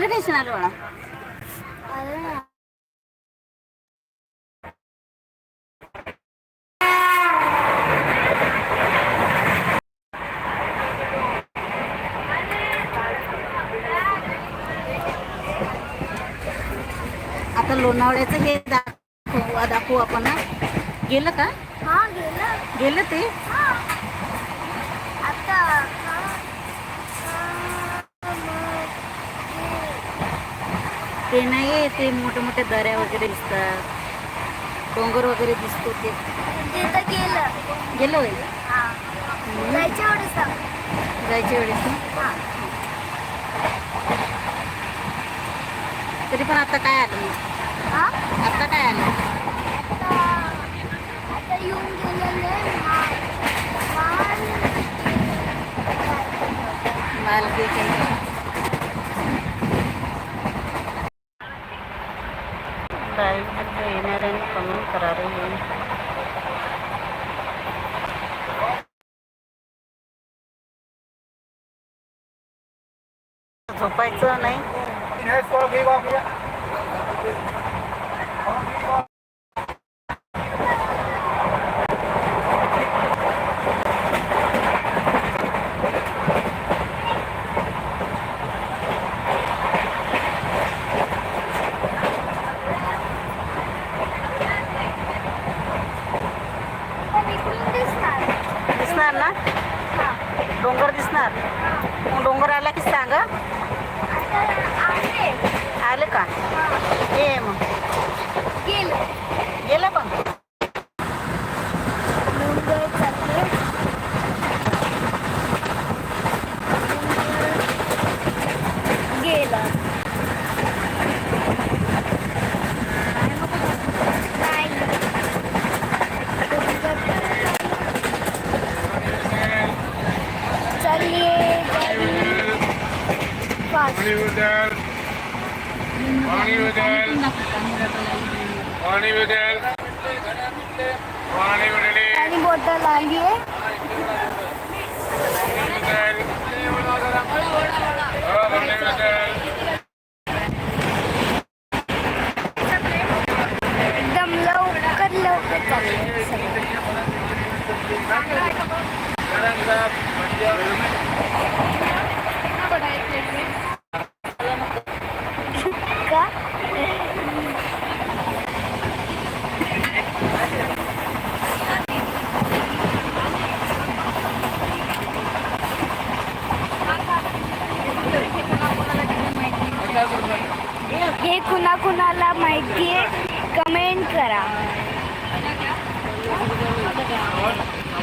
कुठलं टेन्शन आलं बाळा आता लोणावळ्याचं हे दाखवू दाखवू आपण हा. गेलं का हा गेलं गेलं ते हा आता ते नाही ते मोठे मोठे दऱ्या वगैरे दिसतात. डोंगर वगैरे दिसतो ते. गेलं. हा. जायच्या वेळेस हा. तरी पण आता काय आलं? हा? आता काय आलं? आता आता येऊन गेलेले मा- मान लाल केक लाईव्ह येणाऱ्याने कमेंट करा रे झोपायचं नाही पण इकडून दिसणार दिसणार ना हा डोंगर दिसणार मग डोंगर आला की सांग हं? आता आहे आलं का हा ये मग गेलं गेलं पण डोंगर चालले गेलं नाही चलिए फास्ट पाणी उचल पाणी उचल पाणी उचल पाणी उडले पाणी बॉटल आली आहे उचल हो, पाणी उचल एकदम लवकर लवकर चालले का हे कुणा कुणाला माहिती आहे कमेंट करा.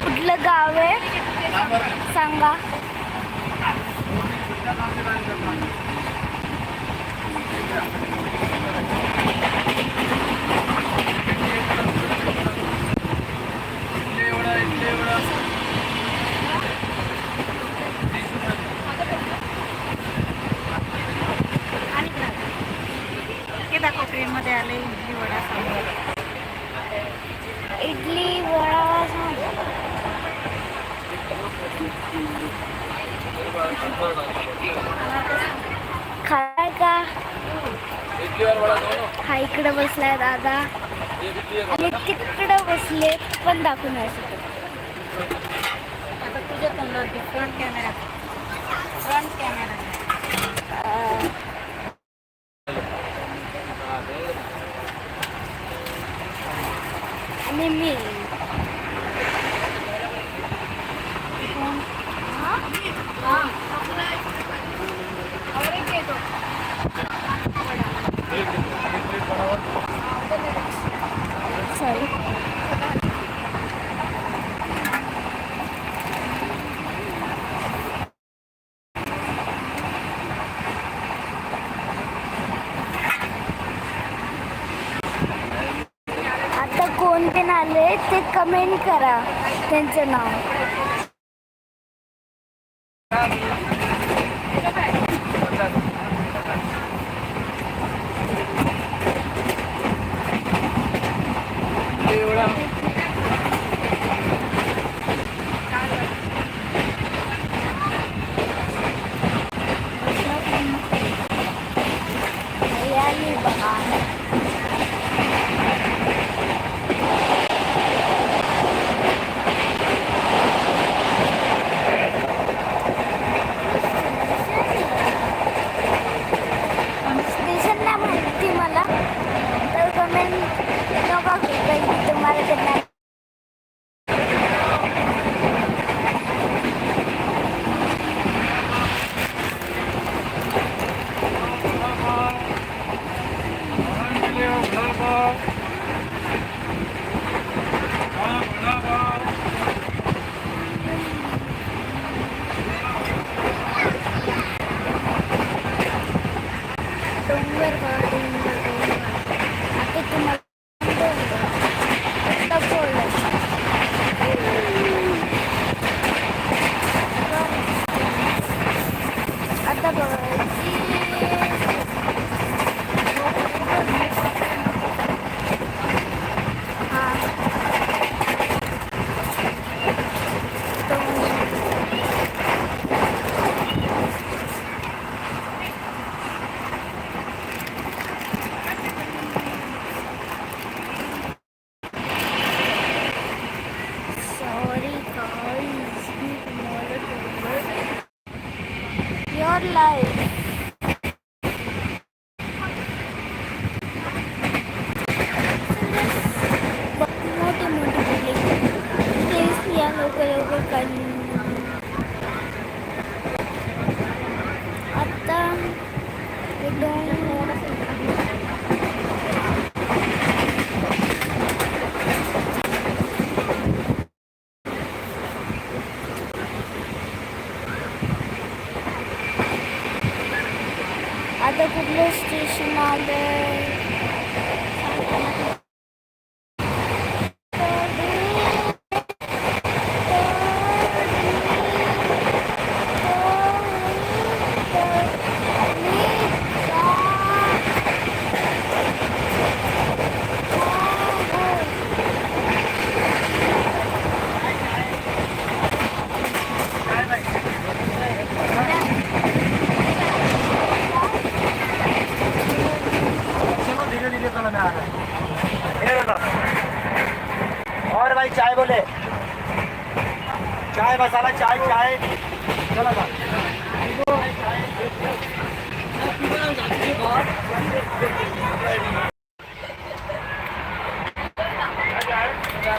कुठलं गाव आहे? सांगा हे ट्रेनमध्ये आले इडली वडा सांबार. इडली वडा. खाय का? हा इकडे बसलाय दादा. आणि तिकडे बसले पण दाखवू नाही शकत. आता तुझ्या तोंडावरती front camera front camera um, आणि मी सॉरी आता कोण आले ते कमेंट करा. त्यांचं नाव.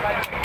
मग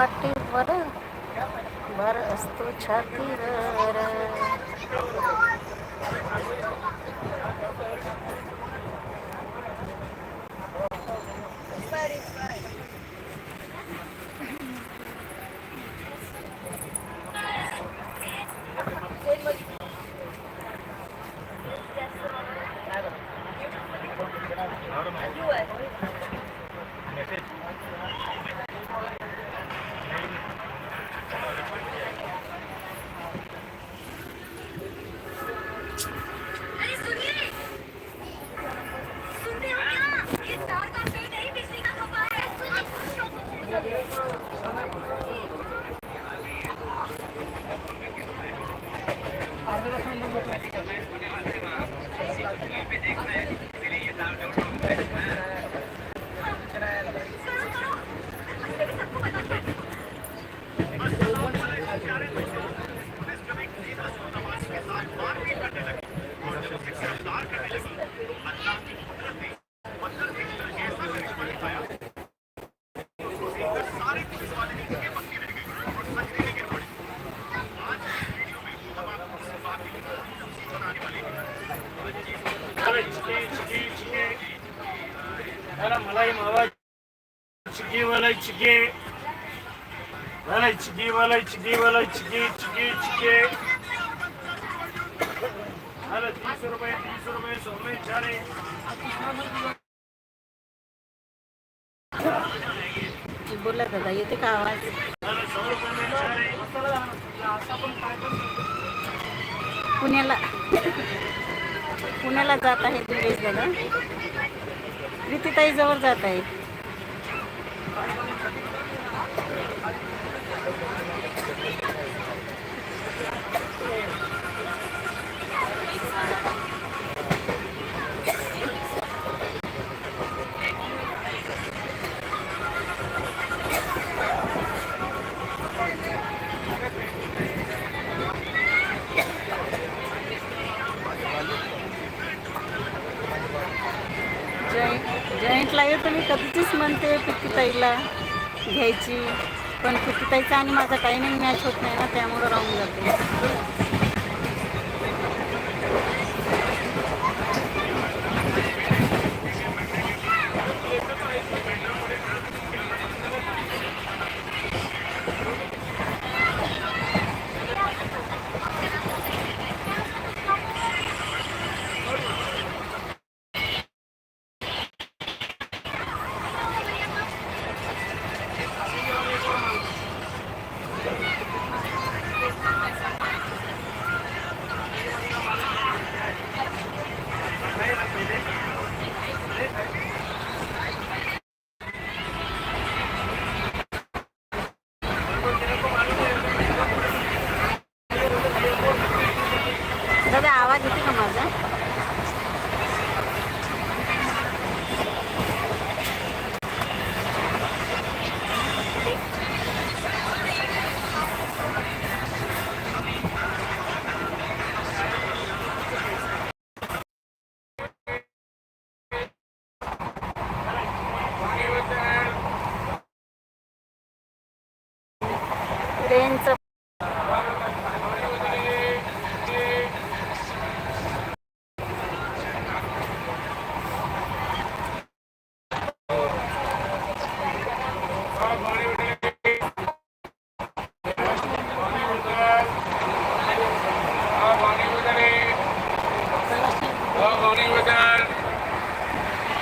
પાટી વર વરસ્તુ છતી वाला चिकी वाला चिकी वाला चिकी वाला चिकी चिकी चिकी अरे रुपये तीस रुपये सौ चारे बोला दादा येते का आवाज पुण्याला पुण्याला जात आहे दुर्गेश दादा प्रीतीताई जवळ जात आहे Thank you. जॉईंटला येतो मी कधीचीच म्हणते पिकीताईला घ्यायची. पण पिकीताईचा आणि माझा टायमिंग मॅच होत नाही ना त्यामुळं राहून जाते दादा आवाज येते का माझा त्यांचं पाणी उचल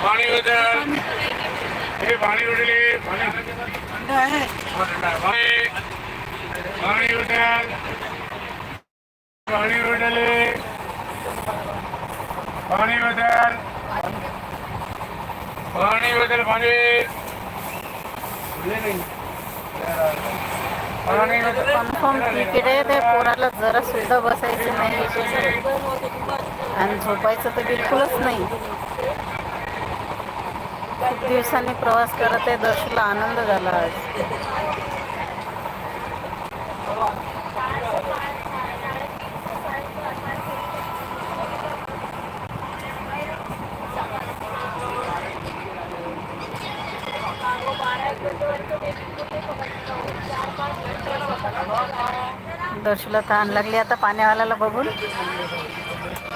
पाणी हे पाणी उडले. पाणी पाणी पाणी पाणी उडले पाणी उचल पाणी. उचल पाणी कन्फर्म तिकीट त्या पोराला जरा सुद्धा बसायचं नाही. आणि झोपायचं तर बिलकुलच नाही. खूप दिवसांनी प्रवास करत आहे दर्शला आनंद झाला आज. दर्शूला तहान लागली. आता पाण्यावाल्याला बघून.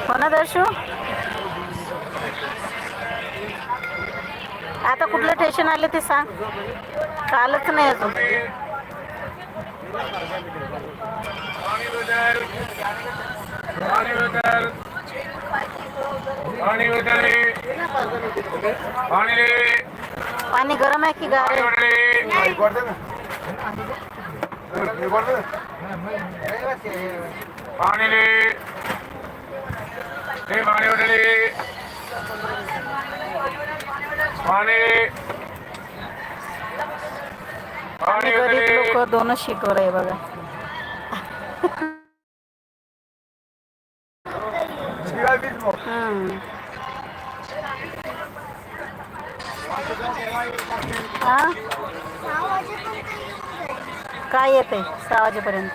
हो ना दर्शू आता कुठलं स्टेशन आले ते सांग. कालच नाही अजून. पाणी गरम आहे की गार पाणी आहे उधर पाणी ले हे पाणी उधर लोक दोनच शीटवर आहे बघा हम्म. हा काय येते सहा वाजेपर्यंत?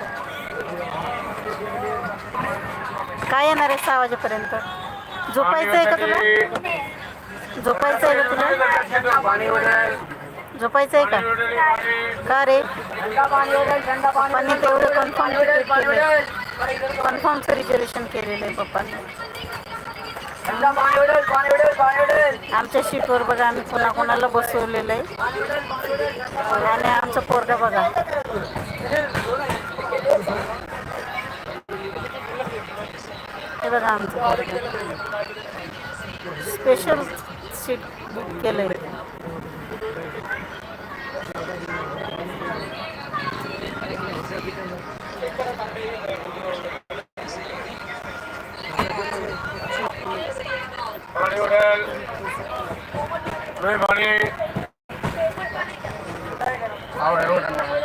काय येणार आहे सहा वाजेपर्यंत? झोपायचं आहे का तुला? झोपायचं आहे का तुला? झोपायचं आहे का? का रे? पप्पांनी तेवढं कन्फर्म कन्फर्मचं रिझर्वेशन केलेलं आहे पप्पांनी. आमच्या सीटवर बघा आम्ही कोणा कोणाला बसवलेलं आहे. आणि आमचं पोरगा बघा. हे बघा आमचं स्पेशल सीट बुक केलं आहे पाणी उधर नाही पाणी आवड आहे, आवड आहे.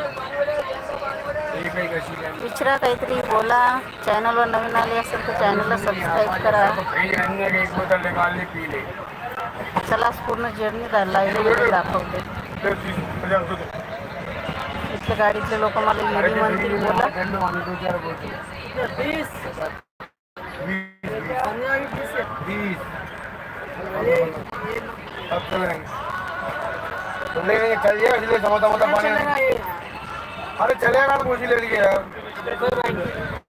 एक एक अशी काय. विचारा काहीतरी बोला नवीन आले असेल तर चॅनलला सबस्क्राईब करा. चला आज पूर्ण जर्नी लाईव्ह दाखवते. इथल्या गाडीतले लोक मला येडी म्हणतील बोला. अरे चले तो मुझे ले यार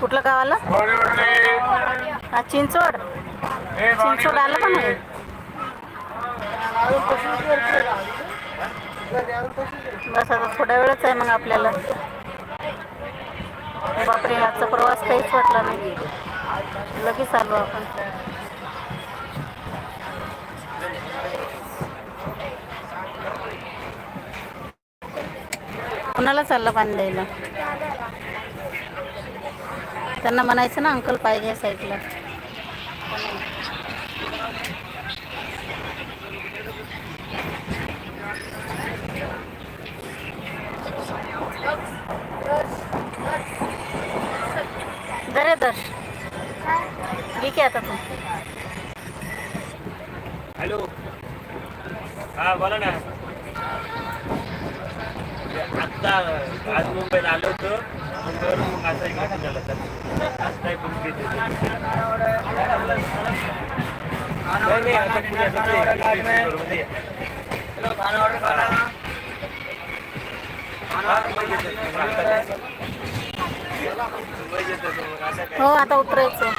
कुठलं गावाला? हा चिंचवड. चिंचवड आलं का नाही? बस आता थोड्या वेळच आहे मग आपल्याला. बापरे आजचा प्रवास काहीच वाटला नाही. लगेच आलो आपण. कुणाला चाललं पाणी द्यायला? त्यांना म्हणायचं ना अंकल पाहिजे साईडला. दर दर. घे की आता तू हॅलो हा बोला ना आत्ता आज मुंबईत आलो होतो मुंबईवरून मग आता इकडे निघालो तर आज काय बुक घेते नाही नाही आता पुढे आता ते बरोबर ये. मुंबई येतोय. मुंबई येतोय तो. आता काय? हो आता उतरायचं